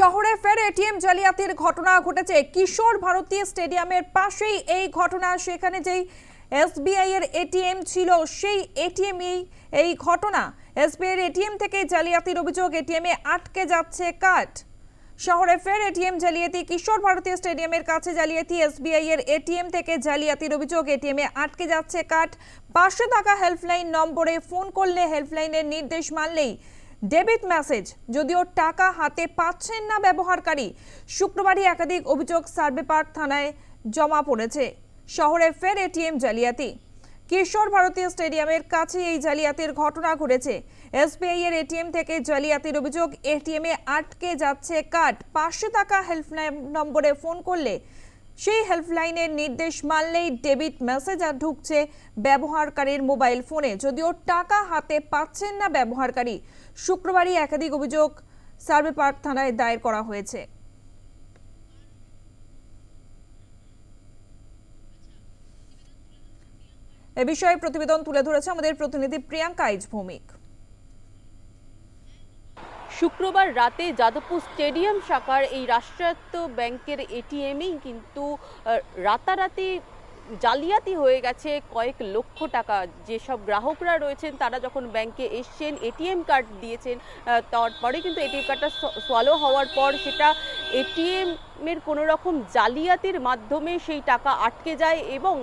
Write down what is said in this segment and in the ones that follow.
শহরে ফের এটিএম জালিয়াতির ঘটনা ঘটেছে। কিশোর ভারতী স্টেডিয়ামের পাশেই এই ঘটনা, সেখানে যেই এসবিআই এর এটিএম ছিল, সেই এটিএম এই ঘটনা। এসবিআই এর এটিএম থেকে জালিয়াতির অভিযোগ, এটিএম এ আটকে যাচ্ছে কার্ড। শহরে ফের এটিএম জালিয়াতি, কিশোর ভারতী স্টেডিয়ামের কাছে জালিয়াতি, এসবিআই এর এটিএম থেকে জালিয়াতির অভিযোগ, এটিএমে আটকে যাচ্ছে কার্ড। পাশে থাকা হেল্পলাইন নম্বরে ফোন করলে হেল্পলাইনের নির্দেশ মানলেই ডেবিট মেসেজ, যদিও টাকা হাতে পাচ্ছেন না ব্যবহারকারী। শুক্রবারই একাধিক অভিযোগ সার্ভে পার্ক থানায় জমা পড়েছে। শহরে ফের এটিএম জালিয়াতি। কিশোর ভারতীয় স্টেডিয়ামের কাছে এই জালিয়াতির ঘটনা ঘটেছে। এসবিআই এর এটিএম থেকে জালিয়াতির অভিযোগ, এটিএমে আটকে যাচ্ছে কার্ড। পাঁচশো টাকা হেল্পলাইন নম্বরে ফোন করলে সেই হেল্পলাইনের নির্দেশ মানলেই ডেবিট মেসেজ আর ঢুকছে ব্যবহারকারীর মোবাইল ফোনে। যদিও টাকা হাতে পাচ্ছেন না ব্যবহারকারী, শুক্রবারই একাধিক অভিযোগ সার্ভে পার্ক থানায় দায়ের করা হয়েছে। এ বিষয়ে প্রতিবেদন তুলে ধরেছে আমাদের প্রতিনিধি প্রিয়াঙ্কা আইজ ভৌমিক শুক্রবার রাতে যাদবপুর স্টেডিয়াম শাখার এই রাষ্ট্রায়ত্ত ব্যাংকের এটিএমেই কিন্তু রাতারাতি জালিয়াতি হয়ে গেছে কয়েক লক্ষ টাকা। যেসব গ্রাহকরা রয়েছেন, তারা যখন ব্যাংকে এসছেন, এটিএম কার্ড দিয়েছেন তারপরে কিন্তু এটিএম কার্ডটা সোয়ালো হওয়ার পর সেটা এটিএম এর কোনো রকম জালিয়াতির মাধ্যমে সেই টাকা আটকে যায় এবং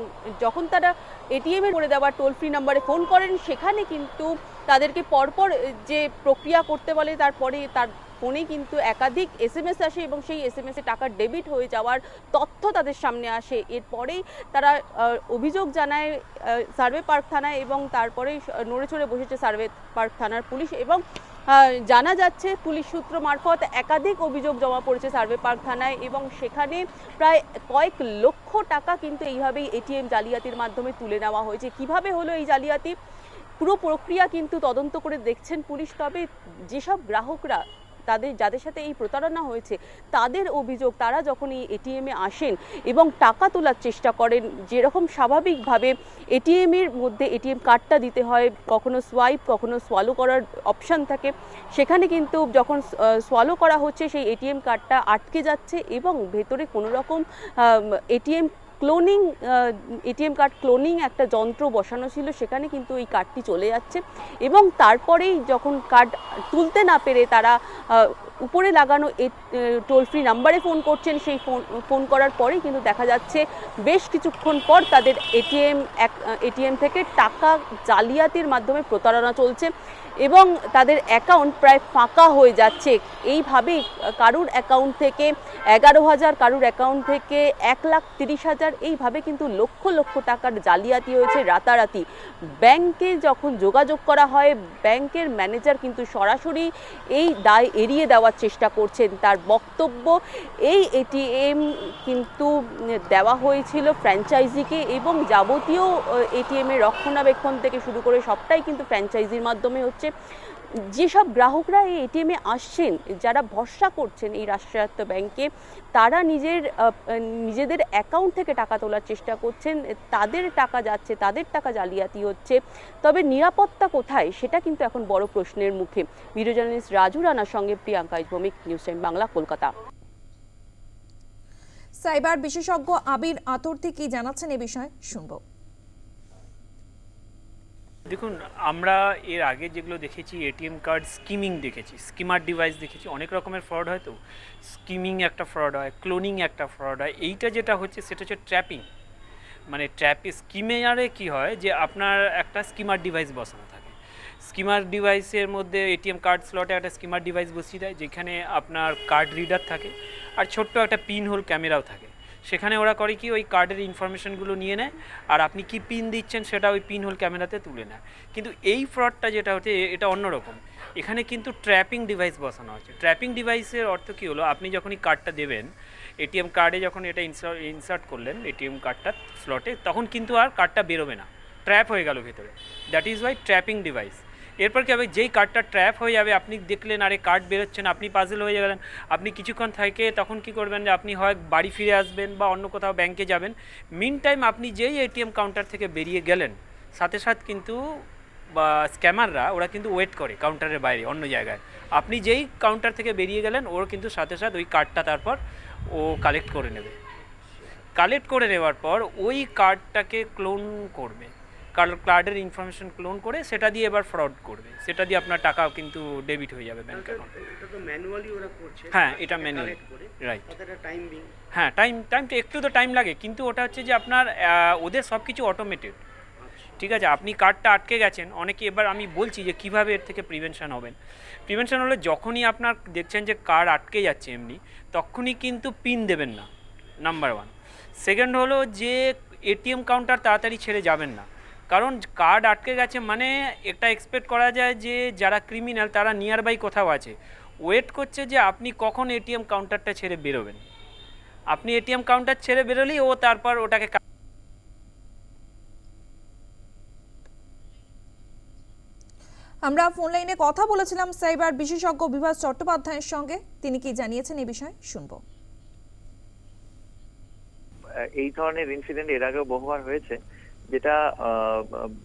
যখন তারা এটিএম এর করে দেওয়া টোল ফ্রি নাম্বারে ফোন করেন, সেখানে কিন্তু তাদেরকে পরপর যে প্রক্রিয়া করতে বলে, তারপরে তার ফোনে কিন্তু একাধিক এসএমএস আসে এবং সেই এসএমএসে টাকা ডেবিট হয়ে যাওয়ার তথ্য তাদের সামনে আসে। এরপরেই তারা অভিযোগ জানায় সার্ভে পার্ক থানায় এবং তারপরেই নড়ে চড়ে বসেছে সার্ভে পার্ক থানার পুলিশ এবং জানা যাচ্ছে পুলিশ সূত্র মারফত একাধিক অভিযোগ জমা পড়েছে সার্ভে পার্ক থানায় এবং সেখানে প্রায় কয়েক লক্ষ টাকা কিন্তু এইভাবেই এটিএম জালিয়াতির মাধ্যমে তুলে নেওয়া হয়েছে। কীভাবে হলো এই জালিয়াতি? পুরো প্রক্রিয়া কিন্তু তদন্ত করে দেখছেন পুলিশ। তবে যেসব গ্রাহকরা তাদের, যাদের সাথে এই প্রতারণা হয়েছে, তাদের অভিযোগ তারা যখন এই এটিএমে আসেন এবং টাকা তোলার চেষ্টা করেন, যেরকম স্বাভাবিকভাবে এটিএমের মধ্যে এটিএম কার্ডটা দিতে হয়, কখনো সোয়াইপ কখনো সোয়ালো করার অপশান থাকে, সেখানে কিন্তু যখন সোয়ালো করা হচ্ছে, সেই এটিএম কার্ডটা আটকে যাচ্ছে এবং ভেতরে কোনো রকম ATM cloning ATM card cloning একটা যন্ত্র বসানো ছিল, সেখানে কিন্তু এই কার্ডটি চলে যাচ্ছে। এবং তারপরেই যখন কার্ড তুলতে না পেরে তারা উপরে লাগানো টোল ফ্রি নাম্বারে ফোন করছেন, সেই ফোন ফোন করার পরেই কিন্তু দেখা যাচ্ছে বেশ কিছুক্ষণ পর তাদের এটিএম এক এটিএম থেকে টাকা জালিয়াতির মাধ্যমে প্রতারণা চলছে এবং তাদের অ্যাকাউন্ট প্রায় ফাঁকা হয়ে যাচ্ছে। এইভাবেই কারুর অ্যাকাউন্ট থেকে এগারো হাজার, কারুর অ্যাকাউন্ট থেকে এক লাখ তিরিশ হাজার, এইভাবে কিন্তু লক্ষ লক্ষ টাকার জালিয়াতি হয়েছে রাতারাতি। ব্যাংকে যখন যোগাযোগ করা হয় ব্যাংকের ম্যানেজার কিন্তু সরাসরি এই দায় এড়িয়ে দেওয়ার চেষ্টা করছেন তার বক্তব্য। এই এটিএম কিন্তু দেওয়া হয়েছিল ফ্র্যাঞ্চাইজিকে এবং যাবতীয় এটিএমের রক্ষণাবেক্ষণ থেকে শুরু করে সবটাই কিন্তু ফ্র্যাঞ্চাইজির মাধ্যমে হচ্ছে। যেসব গ্রাহকরা এই এটিএমে আসছেন, যারা ভরসা করছেন এই রাষ্ট্রায়ত্ত ব্যাংকে, তারা নিজের নিজেদের অ্যাকাউন্ট থেকে টাকা তোলার চেষ্টা করছেন, তাদের টাকা যাচ্ছে, তাদের টাকা জালিয়াতি হচ্ছে। তবে নিরাপত্তা কোথায়? সেটা কিন্তু এখন বড় প্রশ্নের মুখে। ভিডিও জার্নালিস্ট রাজু রানার সঙ্গে Priyanka Bhowmik news time Bangla Kolkata. Cyber বিশেষজ্ঞ আবির আতর্তি কি জানাচ্ছেন এ বিষয়ে শুনব। দেখুন, আমরা এর আগে যেগুলো দেখেছি, এটিএম কার্ড স্কিমিং দেখেছি, স্কিমার ডিভাইস দেখেছি, অনেক রকমের ফ্রড হয় তো। স্কিমিং একটা ফ্রড হয়, ক্লোনিং একটা ফ্রড হয়, এইটা যেটা হচ্ছে সেটা হচ্ছে ট্র্যাপিং। মানে ট্র্যাপে, স্কিমেয়ারে কি হয় যে আপনার একটা স্কিমার ডিভাইস বসানো থাকে। স্কিমার ডিভাইসের মধ্যে এটিএম কার্ড স্লটে একটা স্কিমার ডিভাইস বসিয়ে দেয়, যেখানে আপনার কার্ড রিডার থাকে, আর ছোট্ট একটা পিন হোল ক্যামেরাও থাকে। সেখানে ওরা করে কি, ওই কার্ডের ইনফরমেশনগুলো নিয়ে নেয়, আর আপনি কি পিন দিচ্ছেন সেটা ওই পিন হোল ক্যামেরাতে তুলে নেয়। কিন্তু এই ফ্রডটা যেটা হচ্ছে এটা অন্যরকম। এখানে কিন্তু ট্র্যাপিং ডিভাইস বসানো আছে ট্র্যাপিং ডিভাইসের অর্থ কী হলো, আপনি যখনই কার্ডটা দেবেন এটিএম কার্ডে যখন এটা ইনসার্ট করলেন এটিএম কার্ডটা স্লটে তখন কিন্তু আর কার্ডটা বেরোবে না। ট্র্যাপ হয়ে গেল ভেতরে। That is why trapping device এরপর কি হবে? যেই কার্ডটা ট্র্যাপ হয়ে যাবে, আপনি দেখলেন, আরে কার্ড বেরোচ্ছে না, আপনি পাজল হয়ে গেলেন, আপনি কিছুক্ষণ থেকে তখন কি করবেন যে আপনি হয় বাড়ি ফিরে আসবেন বা অন্য কোথাও ব্যাংকে যাবেন। মিন টাইম আপনি যেই এটিএম কাউন্টার থেকে বেরিয়ে গেলেন, সাথে সাথে কিন্তু, বা স্ক্যামাররা ওরা কিন্তু ওয়েট করে কাউন্টারের বাইরে, অন্য জায়গায়। আপনি যেই কাউন্টার থেকে বেরিয়ে গেলেন, ওর কিন্তু সাথে সাথে ওই কার্ডটা তারপর ও কালেক্ট করে নেবে। কালেক্ট করে নেওয়ার পর ওই কার্ডটাকে ক্লোন করবে। কার্ডের ইনফরমেশন ক্লোন করে সেটা দিয়ে এবার ফ্রড করবে। সেটা দিয়ে আপনার টাকা কিন্তু ডেবিট হয়ে যাবে ব্যাংক অ্যাকাউন্টে এটা তো ম্যানুয়ালি ওরা করছে। হ্যাঁ এটা ম্যানুয়াল রাইট হ্যাঁ টাইম টাইমটা একটু তো টাইম লাগে কিন্তু ওটা হচ্ছে যে আপনার ওদের সব কিছু অটোমেটেড ঠিক আছে আপনি কার্ডটা আটকে গেছেন অনেকে এবার আমি বলছি যে কীভাবে এর থেকে প্রিভেনশন হবেন। প্রিভেনশন হলে যখনই আপনার দেখছেন যে কার্ড আটকে যাচ্ছে এমনি তখনই কিন্তু পিন দেবেন না নাম্বার ওয়ান সেকেন্ড হলো যে এটিএম কাউন্টার তাড়াতাড়ি ছেড়ে যাবেন না। কারণ কার্ড আটকে গেছে মানে এটা এক্সপেক্ট করা যায় যে যারা ক্রিমিনাল তারা নিয়ার বাই কোথাও আছে। ওয়েট করছে যে আপনি কখন এটিএম কাউন্টারটা ছেড়ে বেরোবেন। আপনি এটিএম কাউন্টার ছেড়ে বেরোলেই ও তারপর ওটাকে আমরা ফোন লাইনে কথা বলেছিলাম সাইবার বিশেষজ্ঞ বিভাস চট্টোপাধ্যায়ের সঙ্গে। তিনি কি জানিয়েছেন এই বিষয়ে? শুনব। এই ধরনের ইনসিডেন্ট এর আগেও বহুবার হয়েছে। যেটা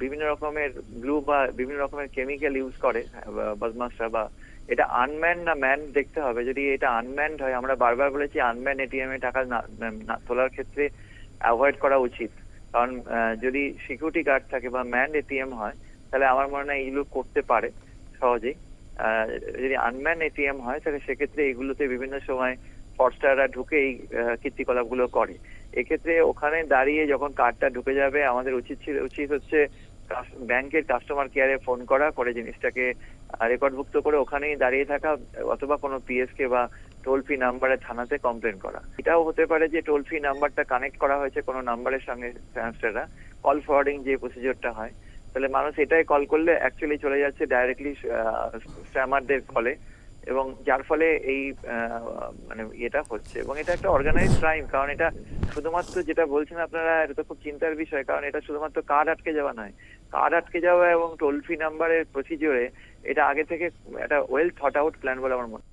বিভিন্ন রকমের গ্লু বা বিভিন্ন রকমের কেমিক্যাল ইউজ করে বদমাসরা বা এটা আনম্যান না ম্যান দেখতে হবে। যদি এটা আনম্যান্ড হয়, আমরা বারবার বলেছি আনম্যান এটিএম এ টাকা তোলার ক্ষেত্রে অ্যাভয়েড করা উচিত। কারণ যদি সিকিউরিটি গার্ড থাকে বা ম্যান এটিএম হয়, তাহলে আমার মনে হয় এইগুলো করতে পারে সহজেই। যদি আনম্যান এটিএম হয়, তাহলে সেক্ষেত্রে এগুলোতে বিভিন্ন সময় ফরস্টাররা ঢুকে এই কীর্তিকলাপগুলো করে। এক্ষেত্রে ওখানে দাঁড়িয়ে যখন কার্ডটা ঢুকে যাবে, আমাদের উচিত ছিল, উচিত হচ্ছে ব্যাংকের কাস্টমার কেয়ারে ফোন করা করে জিনিসটাকে রেকর্ডভুক্ত করে ওখানেই দাঁড়িয়ে থাকা, অথবা কোনো পিএসকে বা টোল ফ্রি নাম্বারে থানাতে কমপ্লেন করা। এটাও হতে পারে যে টোল ফ্রি নাম্বারটা কানেক্ট করা হয়েছে কোনো নাম্বারের সঙ্গে ট্রান্সফাররা কল ফরওয়ার্ডিং যে প্রসিজিওরটা হয়, তাহলে মানুষ এটাই কল করলে অ্যাকচুয়ালি চলে যাচ্ছে ডাইরেক্টলি স্ট্যামারদের কলে এবং যার ফলে এই মানে এটা হচ্ছে এবং এটা একটা অর্গানাইজ ক্রাইম কারণ এটা শুধুমাত্র যেটা বলছেন আপনারা, এটা তো খুব চিন্তার বিষয়, কারণ এটা শুধুমাত্র কার্ড আটকে যাওয়া নয় কার্ড আটকে যাওয়া এবং টোল ফ্রি নাম্বারের প্রসিজিওরে এটা আগে থেকে একটা ওয়েল থট আউট প্ল্যান বলে আমার মনে হয়।